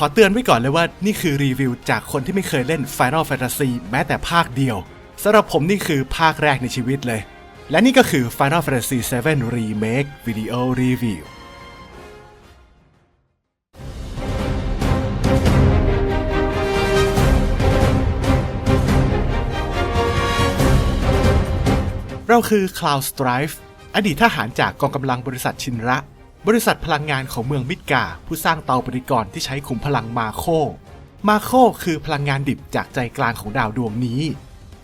ขอเตือนไว้ก่อนเลยว่านี่คือรีวิวจากคนที่ไม่เคยเล่น Final Fantasy แม้แต่ภาคเดียวสำหรับผมนี่คือภาคแรกในชีวิตเลย และนี่ก็คือ Final Fantasy 7 Remake Video Review เราคือ Cloud Strife อดีตทหารจากกองกำลังบริษัทชินระ บริษัทพลังงานของเมืองมิดกา ผู้สร้างเตาปฏิกรณ์ที่ใช้ขุมพลังมาโค มาโคคือพลังงานดิบจากใจกลางของดาวดวงนี้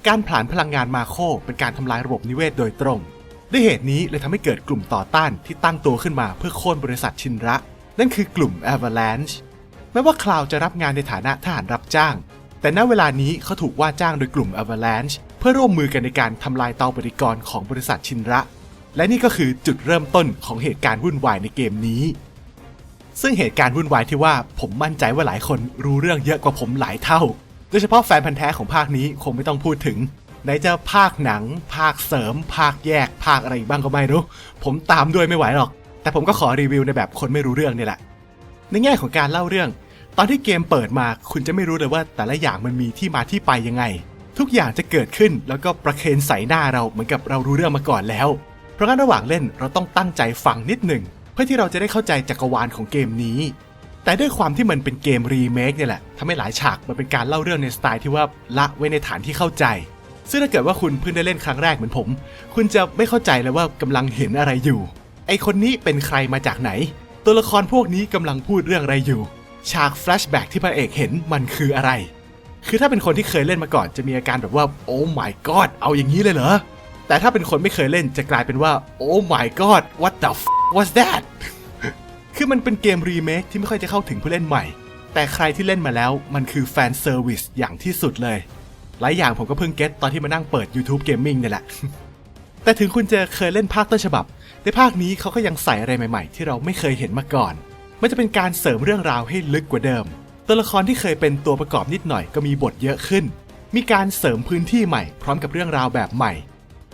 การผลาญพลังงานมาโคเป็นการทำลายระบบนิเวศโดยตรง ด้วยเหตุนี้เลยทำให้เกิดกลุ่มต่อต้านที่ตั้งตัวขึ้นมาเพื่อโค่นบริษัทชินระ นั่นคือกลุ่ม Avalanche แม้ว่าคลาวจะรับงานในฐานะทหารรับจ้าง แต่ณเวลานี้เขาถูกว่าจ้างโดยกลุ่ม Avalanche เพื่อร่วมมือกันในการทำลายเตาปฏิกรณ์ของบริษัทชินระ และนี่ก็คือจุดเริ่มต้นของเหตุการณ์วุ่นวายในเกมนี้ ซึ่งเหตุการณ์วุ่นวายที่ว่าผมมั่นใจว่าหลายคนรู้เรื่องเยอะกว่าผมหลายเท่า โดยเฉพาะแฟนพันธ์แท้ของภาคนี้คงไม่ต้องพูดถึงไหนจะภาคหนัง ภาคเสริม ภาคแยก ภาคอะไรอีกบ้างก็ไม่รู้ ผมตามด้วยไม่ไหวหรอก แต่ผมก็ขอรีวิวในแบบคนไม่รู้เรื่องนี่แหละ ในแง่ของการเล่าเรื่อง ตอนที่เกมเปิดมาคุณจะไม่รู้เลยว่าแต่ละอย่างมันมีที่มาที่ไปยังไง ทุกอย่างจะเกิดขึ้นแล้วก็ประเคนใส่หน้าเราเหมือนกับเรารู้เรื่องมาก่อนแล้ว ราะงั้นระหว่างเล่นเราต้องตั้งใจฟังนิดหนึ่ง เพื่อที่เราจะได้เข้าใจจักรวาลของเกมนี้ แต่ด้วยความที่มันเป็นเกมรีเมคเนี่ยแหละทำให้หลายฉากมันเป็นการเล่าเรื่องในสไตล์ที่ว่าละไว้ในฐานที่เข้าใจ ซึ่งถ้าเกิดว่าคุณเพิ่งได้เล่นครั้งแรกเหมือนผม คุณจะไม่เข้าใจเลยว่ากำลังเห็นอะไรอยู่ ไอคนนี้เป็นใครมาจากไหน ตัวละครพวกนี้กำลังพูดเรื่องอะไรอยู่ ฉากแฟลชแบ็กที่พระเอกเห็นมันคืออะไรคือถ้าเป็นคนที่เคยเล่นมาก่อนจะมีอาการแบบว่าโอ้ my god เอาอย่างนี้เลยเหรอ แต่ถ้าเป็นคนไม่เคยเล่นจะกลายเป็นว่าโอ้ my god what the f was that คือมันเป็นเกมรีเมคที่ไม่ค่อยจะเข้าถึงผู้เล่นใหม่ แต่ใครที่เล่นมาแล้วมันคือแฟนเซอร์วิสอย่างที่สุดเลย หลายอย่างผมก็เพิ่งเก็ตตอนที่มานั่งเปิด YouTube Gaming เนี่ยแหละ แต่ถึงคุณจะเคยเล่นภาคต้นฉบับ ในภาคนี้เขาก็ยังใส่อะไรใหม่ๆ ที่เราไม่เคยเห็นมาก่อน มันจะเป็นการเสริมเรื่องราวให้ลึกกว่าเดิม ตัวละครที่เคยเป็นตัวประกอบนิดหน่อยก็มีบทเยอะขึ้น มีการเสริมพื้นที่ใหม่ พร้อมกับเรื่องราวแบบใหม่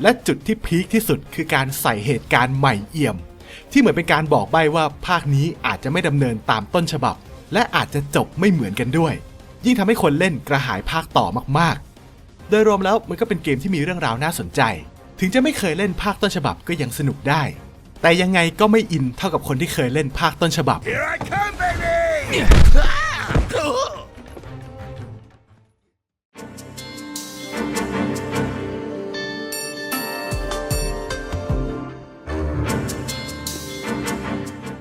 และจุดที่พีคที่สุดคือการใส่เหตุการณ์ใหม่เอี่ยม ที่เหมือนเป็นการบอกใบ้ว่าภาคนี้อาจจะไม่ดำเนินตามต้นฉบับ และอาจจะจบไม่เหมือนกันด้วย ยิ่งทำให้คนเล่นกระหายภาคต่อมากๆ โดยรวมแล้วมันก็เป็นเกมที่มีเรื่องราวน่าสนใจ ถึงจะไม่เคยเล่นภาคต้นฉบับก็ยังสนุกได้ แต่ยังไงก็ไม่อินเท่ากับคนที่เคยเล่นภาคต้นฉบับ Here I come, baby!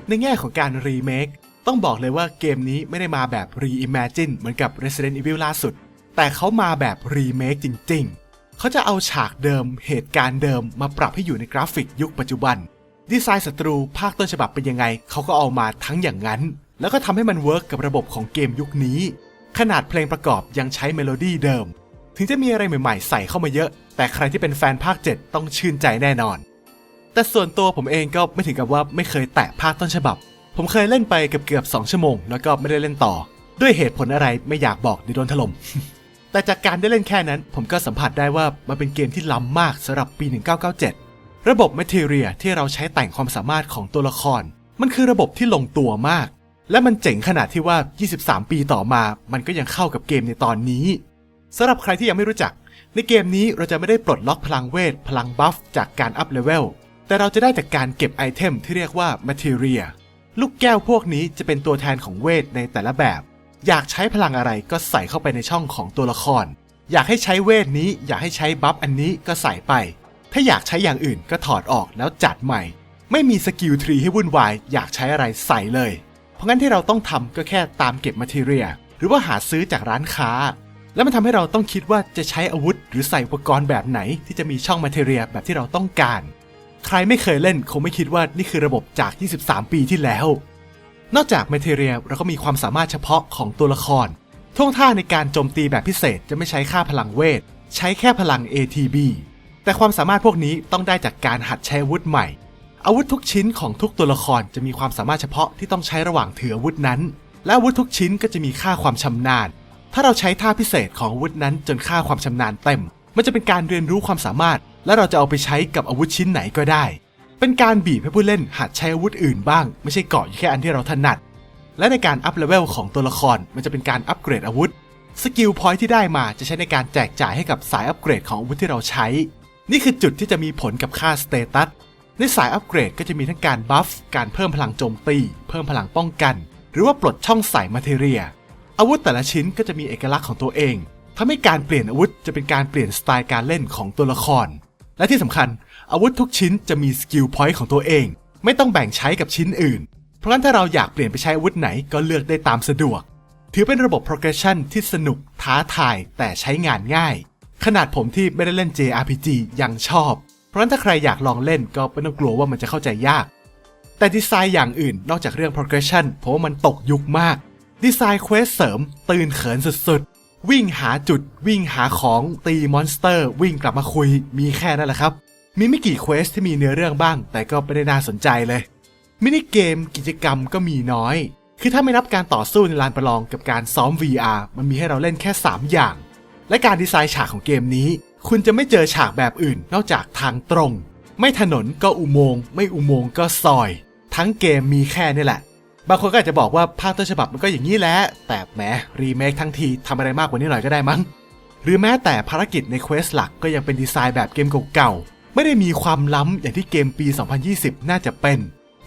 ในแง่ของการรีเมคต้องบอกเลยว่าเกมนี้ไม่ได้มาแบบรีอิมเมจินเหมือนกับ Resident Evil ล่าสุด แต่เขามาแบบรีเมคจริง ๆ เขาจะเอาฉากเดิมเหตุการณ์เดิมมาปรับให้อยู่ในกราฟิกยุคปัจจุบัน ดีไซน์ศัตรูภาคต้นฉบับเป็นยังไง เขาก็เอามาทั้งอย่างนั้น แล้วก็ทำให้มันเวิร์กกับระบบของเกมยุคนี้ ขนาดเพลงประกอบยังใช้เมโลดี้เดิม ถึงจะมีอะไรใหม่ๆ ใส่เข้ามาเยอะ แต่ใครที่เป็นแฟนภาค 7 ต้องชื่นใจแน่นอน แต่ส่วนตัวผมเองก็ไม่ถึงกับว่าไม่เคยแตะภาคต้นฉบับ ผมเคยเล่นไปเกือบเกือบๆ2ชั่วโมง แล้วก็ไม่ได้เล่นต่อ ด้วยเหตุผลอะไรไม่อยากบอกเดี๋ยวโดนถล่มแต่จากการได้เล่นแค่นั้น ผมก็สัมผัสได้ว่ามันเป็นเกมที่ล้ำมากสำหรับปี 1997 ระบบ Materia ที่เราใช้แต่งความสามารถของตัวละคร มันคือระบบที่ลงตัวมาก และมันเจ๋งขนาดที่ว่า 23 ปีต่อมา มันก็ยังเข้ากับเกมในตอนนี้สำหรับใครที่ยังไม่รู้จัก ในเกมนี้เราจะไม่ได้ปลดล็อกพลังเวท พลังบัฟจากการอัพเลเวล แต่เราจะได้จากการเก็บไอเทมที่เรียกว่า Materia ลูกแก้วพวกนี้จะเป็นตัวแทนของเวทในแต่ละแบบ อยากใช้พลังอะไรก็ใส่เข้าไปในช่องของตัวละคร อยากให้ใช้เวทนี้ อยากให้ใช้บัฟอันนี้ก็ใส่ไป ถ้าอยากใช้อย่างอื่นก็ถอดออกแล้วจัดใหม่ ไม่มีสกิลทรีให้วุ่นวาย อยากใช้อะไรใส่เลย เพราะงั้นที่เราต้องทำก็แค่ตามเก็บมาเทียหรือว่าหาซื้อจากร้านค้า แล้วมันทำให้เราต้องคิดว่าจะใช้อาวุธ หรือใส่อุปกรณ์แบบไหนที่จะมีช่องมาเทียแบบที่เราต้องการ ใครไม่เคยเล่นคงไม่คิดว่านี่คือระบบจาก 23 ปีที่แล้ว นอกจาก Materia เราก็มีความสามารถเฉพาะของตัวละคร ท่วงท่าในการโจมตีแบบพิเศษจะไม่ใช้ค่าพลังเวท ใช้แค่พลัง ATB แต่ความสามารถพวกนี้ต้องได้จากการหัดใช้อาวุธใหม่ อาวุธทุกชิ้นของทุกตัวละครจะมีความสามารถเฉพาะที่ต้องใช้ระหว่างถืออาวุธนั้น และอาวุธทุกชิ้นก็จะมีค่าความชำนาญ ถ้าเราใช้ท่าพิเศษของอาวุธนั้นจนค่าความชำนาญเต็ม มันจะเป็นการเรียนรู้ความสามารถ และเราจะเอาไปใช้กับอาวุธชิ้นไหนก็ได้ เป็นการบีบให้ผู้เล่นหัดใช้อาวุธอื่นบ้าง ไม่ใช่เกาะอยู่แค่อันที่เราถนัด และในการอัพเลเวลของตัวละครมันจะเป็นการอัปเกรดอาวุธ สกิลพอยท์ที่ได้มาจะใช้ในการแจกจ่ายให้กับสายอัปเกรดของอาวุธที่เราใช้ นี่คือจุดที่จะมีผลกับค่าสเตตัส ในสายอัปเกรดก็จะมีทั้งการบัฟ การเพิ่มพลังโจมตี เพิ่มพลังป้องกัน หรือว่าปลดช่องใส่มาเทเรีย อาวุธแต่ละชิ้นก็จะมีเอกลักษณ์ของตัวเอง ทำให้การเปลี่ยนอาวุธจะเป็นการเปลี่ยนสไตล์การเล่นของตัวละคร และที่สำคัญ อาวุธทุกชิ้นจะมีสกิลพอยต์ของตัวเอง ไม่ต้องแบ่งใช้กับชิ้นอื่น เพราะงั้นถ้าเราอยากเปลี่ยนไปใช้อาวุธไหนก็เลือกได้ตามสะดวก ถือเป็นระบบ progression ที่สนุกท้าทายแต่ใช้งานง่าย ขนาดผมที่ไม่ได้เล่น JRPG ยังชอบ เพราะฉะนั้นถ้าใครอยากลองเล่นก็ไม่ต้องกลัวว่ามันจะเข้าใจยาก แต่ดีไซน์อย่างอื่นนอกจากเรื่อง progression ผมว่ามันตกยุคมาก ดีไซน์เควสเสริมตื่นเขินสุดๆ วิ่งหาจุดวิ่งหาของตีมอนสเตอร์ วิ่งกลับมาคุยมีแค่นั้นแหละครับ มีไม่กี่เควสที่มีเนื้อเรื่องบ้าง แต่ก็ไม่ได้น่าสนใจเลย มินิเกมกิจกรรมก็มีน้อย คือถ้าไม่นับการต่อสู้ในลานประลองกับการซ้อม VR มันมีให้เราเล่นแค่ 3 อย่าง และการดีไซน์ฉากของเกมนี้ คุณจะไม่เจอฉากแบบอื่น นอกจากทางตรง ไม่ถนนก็อุโมงค์ไม่อุโมงค์ก็ซอย ทั้งเกมมีแค่นี่แหละ บางคนก็อาจจะบอกว่าภาคต้นฉบับมันก็อย่างนี้แหละแต่แหมรีเมคทั้งทีทำอะไรมากกว่านี้หน่อยก็ได้มั้งหรือแม้แต่ภารกิจในเควสหลักก็ยังเป็นดีไซน์แบบเกมเก่าๆไม่ได้มีความล้ำอย่างที่เกมปี 2020 น่าจะเป็น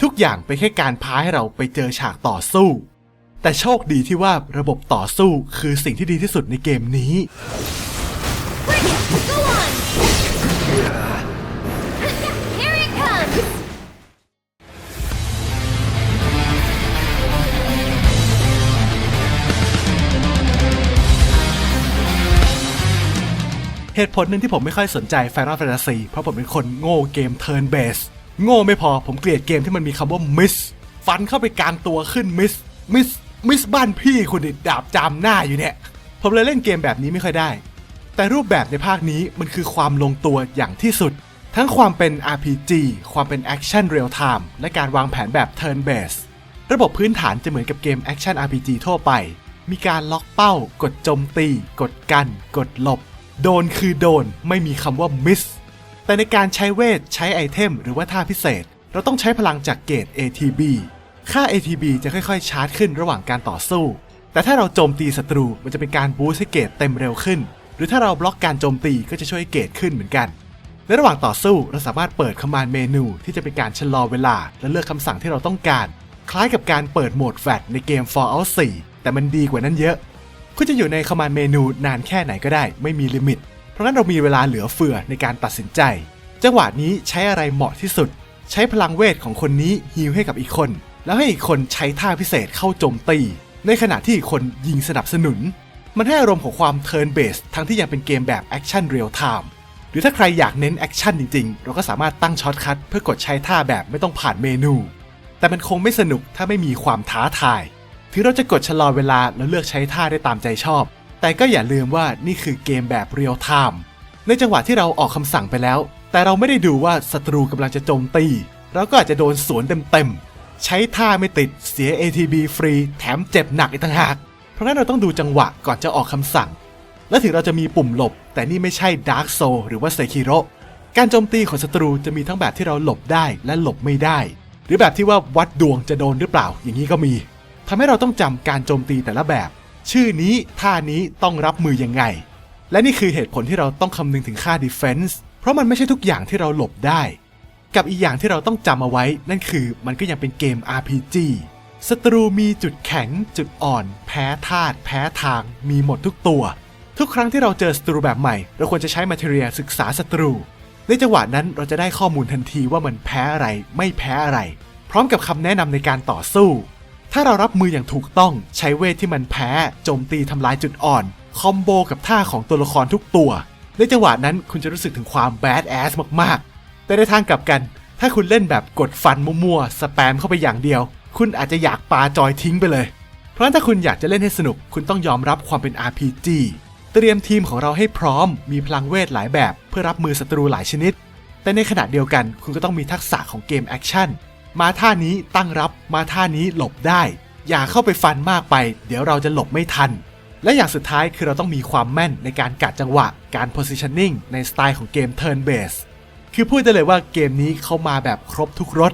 ทุกอย่างเป็นแค่การพาให้เราไปเจอฉากต่อสู้ แต่โชคดีที่ว่าระบบต่อสู้คือสิ่งที่ดีที่สุดในเกมนี้ เหตุผลหนึ่งที่ผมไม่ค่อยสนใจ Final Fantasy เพราะผมเป็นคนโง่เกม Turn Based โง่ไม่พอผมเกลียดเกมที่มันมีคำว่า Miss ฟันเข้าไปกลางตัวขึ้น Miss Miss Miss บ้านพี่คุณดิดาบจามหน้าอยู่เนี่ย ผมเลยเล่นเกมแบบนี้ไม่ค่อยได้ แต่รูปแบบในภาคนี้มันคือความลงตัวอย่างที่สุด ทั้งความเป็น RPG ความเป็น Action Real Time และการวางแผนแบบ Turn Based ระบบพื้นฐานจะเหมือนกับเกม Action RPG ทั่วไป มีการล็อกเป้า กดโจมตี กดกัน กดหลบ โดนคือโดนไม่มีคำว่า miss แต่ในการใช้เวทใช้ไอเทม หรือว่าท่าพิเศษ เราต้องใช้พลังจากเกรด ATB ค่า ATB จะค่อยๆ ชาร์จขึ้นระหว่างการต่อสู้ แต่ถ้าเราโจมตีศัตรูมันจะเป็นการบูสต์ให้เกรดเต็มเร็วขึ้น หรือถ้าเราบล็อกการโจมตีก็จะช่วยให้เกรดขึ้นเหมือนกัน ในระหว่างต่อสู้เราสามารถเปิดคอมมานด์เมนูที่จะเป็นการชะลอเวลา และเลือกคำสั่งที่เราต้องการ คล้ายกับการเปิดโหมดแฟลชในเกม Fallout 4 แต่มันดีกว่านั้นเยอะ คุณจะอยู่ในคอมมานด์เมนูนานแค่ไหนก็ได้ ไม่มีลิมิต เพราะงั้นเรามีเวลาเหลือเฟือในการตัดสินใจ จังหวะนี้ใช้อะไรเหมาะที่สุด ใช้พลังเวทของคนนี้ฮีลให้กับอีกคน แล้วให้อีกคนใช้ท่าพิเศษเข้าโจมตี ในขณะที่อีกคนยิงสนับสนุน มันให้อารมณ์ของความเทิร์นเบสทั้งที่ยังเป็นเกมแบบแอคชั่นเรียลไทม์หรือถ้าใครอยากเน้นแอคชั่นจริงๆ เราก็สามารถตั้งช็อตคัทเพื่อกดใช้ท่าแบบไม่ต้องผ่านเมนู แต่มันคงไม่สนุกถ้าไม่มีความท้าทาย ถึงเราจะกดชะลอเวลาแล้วเลือกใช้ท่าได้ตามใจชอบ แต่ก็อย่าลืมว่านี่คือเกมแบบเรียลไทม์ในจังหวะที่เราออกคำสั่งไปแล้ว แต่เราไม่ได้ดูว่าศัตรูกำลังจะโจมตี เราก็อาจจะโดนสวนเต็มๆ ใช้ท่าไม่ติดเสีย ATB ฟรี แถมเจ็บหนักอีกต่างหาก เพราะงั้นเราต้องดูจังหวะก่อนจะออกคำสั่ง และถึงเราจะมีปุ่มหลบ แต่นี่ไม่ใช่ Dark Soul หรือว่า Sekiro การโจมตีของศัตรูจะมีทั้งแบบที่เราหลบได้และหลบไม่ได้ หรือแบบที่ว่าวัดดวงจะโดนหรือเปล่า อย่างนี้ก็มี ทำให้เราต้องจำการโจมตีแต่ละแบบ ชื่อนี้ท่านี้ต้องรับมือยังไง และนี่คือเหตุผลที่เราต้องคำนึงถึงค่า defense เพราะมันไม่ใช่ทุกอย่างที่เราหลบได้ กับอีกอย่างที่เราต้องจำเอาไว้ นั่นคือมันก็ยังเป็นเกม RPG ศัตรูมีจุดแข็ง จุดอ่อน แพ้ธาตุแพ้ทาง มีหมดทุกตัว ทุกครั้งที่เราเจอศัตรูแบบใหม่ เราควรจะใช้ material ศึกษาศัตรู ในจังหวะนั้นเราจะได้ข้อมูลทันทีว่ามันแพ้อะไรไม่แพ้อะไร พร้อมกับคำแนะนำในการต่อสู้ ถ้าเรารับมืออย่างถูกต้องใช้เวทที่มันแพ้โจมตีทำลายจุดอ่อน คอมโบกับท่าของตัวละครทุกตัว ในจังหวะนั้นคุณจะรู้สึกถึงความแบดแอสมากๆ แต่ในทางกลับกัน ถ้าคุณเล่นแบบกดฟันมั่วๆสแปมเข้าไปอย่างเดียว คุณอาจจะอยากปาจอยทิ้งไปเลย เพราะนั้นถ้าคุณอยากจะเล่นให้สนุก คุณต้องยอมรับความเป็น RPG เตรียมทีมของเราให้พร้อม มีพลังเวทหลายแบบ เพื่อรับมือศัตรูหลายชนิด แต่ในขณะเดียวกันคุณก็ต้องมีทักษะของเกมแอคชั่น มาท่านี้ตั้งรับมาท่านี้หลบได้ อย่าเข้าไปฟันมากไป เดี๋ยวเราจะหลบไม่ทัน และอย่างสุดท้ายคือเราต้องมีความแม่นในการกะจังหวะ การ positioning ในสไตล์ของเกม turn based คือพูดได้เลยว่าเกมนี้เข้ามาแบบครบทุกรส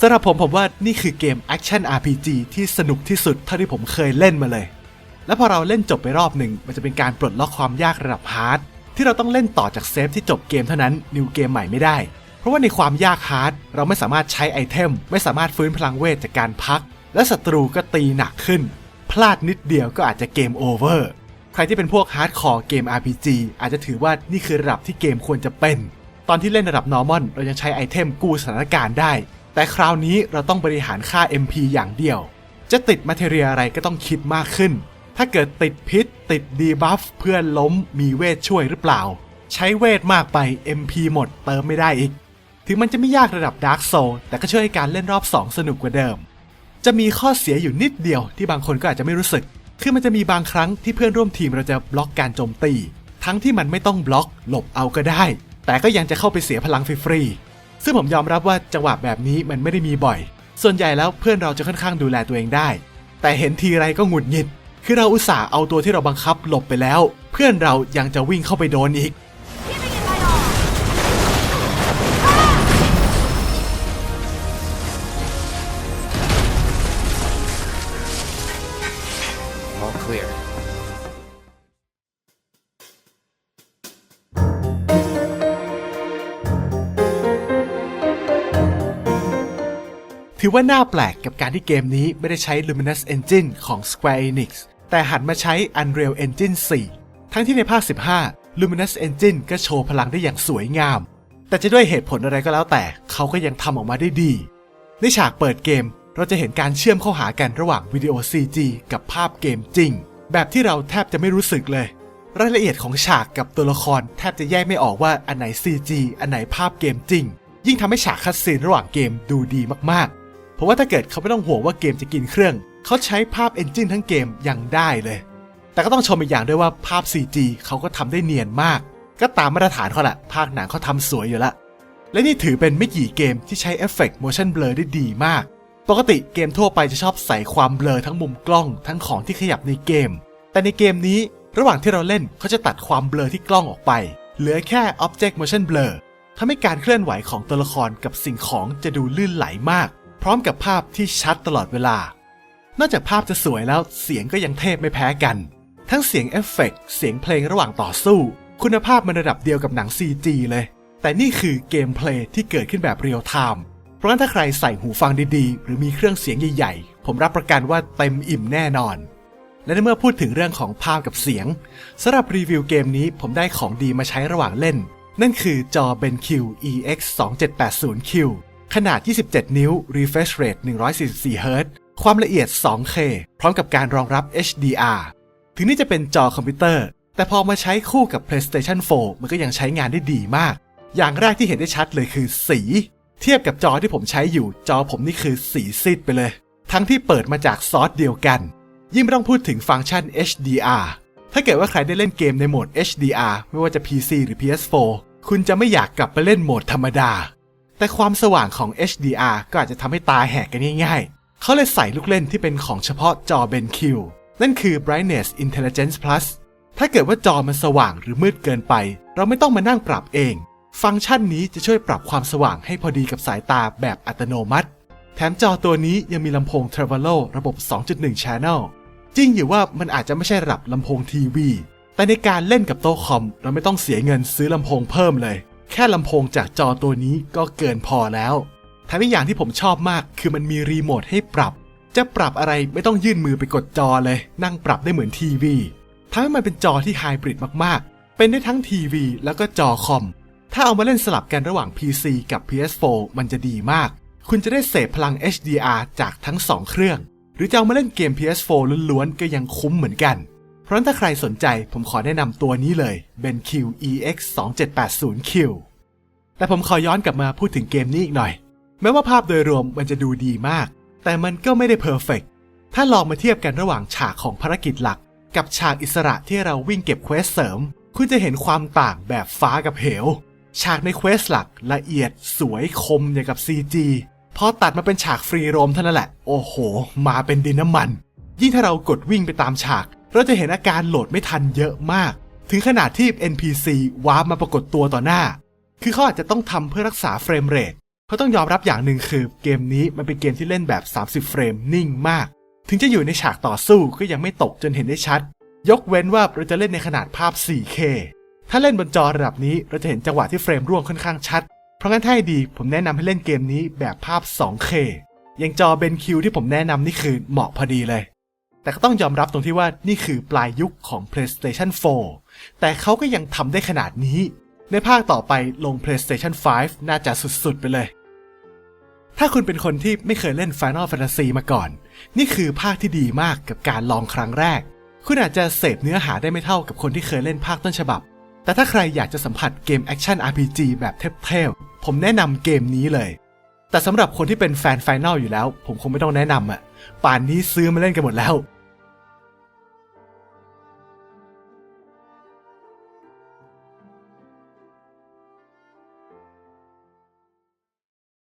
สำหรับผมผมว่านี่คือเกม Action RPG ที่สนุกที่สุดเท่าที่ผมเคยเล่นมาเลย แล้วพอเราเล่นจบไปรอบหนึ่งมันจะเป็นการปลดล็อกความยากระดับฮาร์ดที่เราต้องเล่นต่อจากเซฟที่จบเกมเท่านั้นนิวเกมใหม่ไม่ได้ เพราะว่าในความยากฮาร์ดเราไม่สามารถใช้ไอเทม ไม่สามารถฟื้นพลังเวทจากการพัก และศัตรูก็ตีหนักขึ้น พลาดนิดเดียวก็อาจจะเกมโอเวอร์ใครที่เป็นพวกฮาร์ดคอร์เกม RPG อาจจะถือว่านี่คือระดับที่เกมควรจะเป็น ตอนที่เล่นระดับ normal เรายังใช้ไอเทมกู้สถานการณ์ได้ แต่คราวนี้เราต้องบริหารค่า MP อย่างเดียว จะติดมาเทเรียอะไรก็ต้องคิดมากขึ้น ถ้าเกิดติดพิษ ติดดีบัฟเพื่อนล้มมีเวทช่วยหรือเปล่า ใช้เวทมากไป MP หมดเติมไม่ได้อีก ถึงมันจะไม่ยากระดับ Dark Soul แต่ก็ช่วยให้การเล่นรอบ 2 สนุกกว่าเดิม จะมีข้อเสียอยู่นิดเดียวที่บางคนก็อาจจะไม่รู้สึก คือมันจะมีบางครั้งที่เพื่อนร่วมทีมเราจะบล็อกการโจมตี ทั้งที่มันไม่ต้องบล็อก หลบเอาก็ได้ แต่ก็ยังจะเข้าไปเสียพลังฟรีๆซึ่งผมยอมรับว่าจังหวะแบบนี้มันไม่ได้มีบ่อย ส่วนใหญ่แล้วเพื่อนเราจะค่อนข้างดูแลตัวเองได้ แต่เห็นทีไรก็หงุดหงิด คือเราอุตส่าห์เอาตัวที่เราบังคับหลบไปแล้ว เพื่อนเรายังจะวิ่งเข้าไปโดนอีก ถือว่าน่าแปลกกับการที่เกมนี้ไม่ได้ใช้ Luminous Engine ของ Square Enix แต่หันมาใช้ Unreal Engine 4 ทั้งที่ในภาค 15 Luminous Engine ก็โชว์พลังได้อย่างสวยงาม แต่จะด้วยเหตุผลอะไรก็แล้วแต่ เขาก็ยังทำออกมาได้ดี ในฉากเปิดเกมเราจะเห็นการเชื่อมเข้าหากันระหว่างวิดีโอ CG กับภาพเกมจริง แบบที่เราแทบจะไม่รู้สึกเลย รายละเอียดของฉากกับตัวละครแทบจะแยกไม่ออกว่าอันไหน CG อันไหนภาพเกมจริง ยิ่งทำให้ฉากคัดซีนระหว่างเกมดูดีมากๆ เพราะว่าถ้าเกิดเขาไม่ต้องห่วงว่าเกมจะกินเครื่อง เขาใช้ภาพเอนจินทั้งเกมยังได้เลย แต่ก็ต้องชมอีกอย่างด้วยว่าภาพ CG เขาก็ทำได้เนียนมาก ก็ตามมาตรฐานเขาแหละภาคหนังเขาทำสวยอยู่ละ และนี่ถือเป็นไม่กี่เกมที่ใช้เอฟเฟกต์ motion blur ได้ดีมาก ปกติเกมทั่วไปจะชอบใส่ความเบลอทั้งมุมกล้องทั้งของที่ขยับในเกม แต่ในเกมนี้ระหว่างที่เราเล่นเขาจะตัดความเบลอที่กล้องออกไป เหลือแค่ object motion blur ทำให้การเคลื่อนไหวของตัวละครกับสิ่งของจะดูลื่นไหลมาก พร้อมกับภาพที่ชัดตลอดเวลา นอกจากภาพจะสวยแล้วเสียงก็ยังเทพไม่แพ้กัน ทั้งเสียงเอฟเฟกต์เสียงเพลงระหว่างต่อสู้ คุณภาพมันระดับเดียวกับหนัง CG เลย แต่นี่คือเกมเพลย์ที่เกิดขึ้นแบบเรียลไทม์ เพราะงั้นถ้าใครใส่หูฟังดีๆ หรือมีเครื่องเสียงใหญ่ๆ ผมรับประกันว่าเต็มอิ่มแน่นอน และในเมื่อพูดถึงเรื่องของภาพกับเสียงสำหรับรีวิวเกมนี้ผมได้ของดีมาใช้ระหว่างเล่น นั่นคือจอ BenQ EX 2780Q ขนาด 27 นิ้ว refresh rate 144 Hz ความละเอียด 2K พร้อมกับการรองรับ HDR ถึงนี่จะเป็นจอคอมพิวเตอร์ แต่พอมาใช้คู่กับ PlayStation 4 มันก็ยังใช้งานได้ดีมาก อย่างแรกที่เห็นได้ชัดเลยคือสี เทียบกับจอที่ผมใช้อยู่ จอผมนี่คือสีซีดไปเลย ทั้งที่เปิดมาจากซอสเดียวกัน ยิ่งไม่ต้องพูดถึงฟังก์ชัน HDR ถ้าเกิดว่าใครได้เล่นเกมในโหมด HDR ไม่ว่าจะ PC หรือ PS4 คุณจะไม่อยากกลับไปเล่นโหมดธรรมดา แต่ความสว่างของ HDR ก็อาจจะทำให้ตาแหกกันง่ายๆ เขาเลยใส่ลูกเล่นที่เป็นของเฉพาะจอ BenQ นั่นคือ Brightness Intelligence Plus ถ้าเกิดว่าจอมันสว่างหรือมืดเกินไป เราไม่ต้องมานั่งปรับเอง ฟังก์ชันนี้จะช่วยปรับความสว่างให้พอดีกับสายตาแบบอัตโนมัติ แถมจอตัวนี้ยังมีลำโพง Trevolo ระบบ 2.1 Channel จริงอยู่ว่ามันอาจจะไม่ใช่ระดับลำโพงทีวี แต่ในการเล่นกับโต๊ะคอม เราไม่ต้องเสียเงินซื้อลำโพงเพิ่มเลย แค่ลำโพงจากจอตัวนี้ก็เกินพอแล้วแถมอีกอย่างที่ผมชอบมากคือมันมีรีโมทให้ปรับ จะปรับอะไรไม่ต้องยื่นมือไปกดจอเลย นั่งปรับได้เหมือนทีวีทำให้มันเป็นจอที่ไฮบริดมากๆ เป็นได้ทั้งทีวีแล้วก็จอคอม ถ้าเอามาเล่นสลับกันระหว่าง PC กับ PS4 มันจะดีมาก คุณจะได้เสพพลัง HDR จากทั้ง 2 เครื่อง หรือจะเอามาเล่นเกม PS4 ล้วนๆก็ยังคุ้มเหมือนกัน เพราะถ้าใครสนใจผมขอแนะนำตัวนี้เลย BenQ EX 2780Q แต่ผมขอย้อนกลับมาพูดถึงเกมนี้อีกหน่อย แม้ว่าภาพโดยรวมมันจะดูดีมาก แต่มันก็ไม่ได้เพอร์เฟกถ้าลองมาเทียบกันระหว่างฉากของภารกิจหลัก กับฉากอิสระที่เราวิ่งเก็บเควสเสริม คุณจะเห็นความต่างแบบฟ้ากับเหว ฉากในเควสหลักละเอียด สวยคมอย่างกับ CG พอตัดมาเป็นฉากฟรีโรมเท่านั้นแหละ โอ้โห มาเป็นดินน้ำมัน ยิ่งถ้าเรากดวิ่งไปตามฉาก เราจะเห็นอาการโหลดไม่ทันเยอะมาก ถึงขนาดที่ NPC วาร์ปมาปรากฏตัวต่อหน้า คือเขาอาจจะต้องทำเพื่อรักษาเฟรมเรทเพราะต้องยอมรับอย่างหนึ่งคือเกมนี้มันเป็นเกมที่เล่นแบบ 30 เฟรมนิ่งมาก ถึงจะอยู่ในฉากต่อสู้ก็ยังไม่ตกจนเห็นได้ชัด ยกเว้นว่าเราจะเล่นในขนาดภาพ 4K ถ้าเล่นบนจอระดับนี้เราจะเห็นจังหวะที่เฟรมร่วงค่อนข้างชัด เพราะงั้นถ้าให้ดีผมแนะนำให้เล่นเกมนี้แบบภาพ 2K อย่างจอเบนคิวที่ผมแนะนำนี่คือเหมาะพอดีเลย แต่ก็ต้องยอมรับตรงที่ว่านี่คือปลายยุคของ PlayStation 4 แต่เขาก็ยังทำได้ขนาดนี้ ในภาคต่อไปลง PlayStation 5 น่าจะสุดๆ ไปเลย ถ้าคุณเป็นคนที่ไม่เคยเล่น Final Fantasy มาก่อน นี่คือภาคที่ดีมากกับการลองครั้งแรก คุณอาจจะเสพเนื้อหาได้ไม่เท่ากับคนที่เคยเล่นภาคต้นฉบับ แต่ถ้าใครอยากจะสัมผัสเกมแอคชั่น RPG แบบเทพๆผมแนะนำเกมนี้เลยแต่สำหรับคนที่เป็นแฟน Final อยู่แล้ว ผมคงไม่ต้องแนะนำอะป่านนี้ซื้อมาเล่นกันหมดแล้ว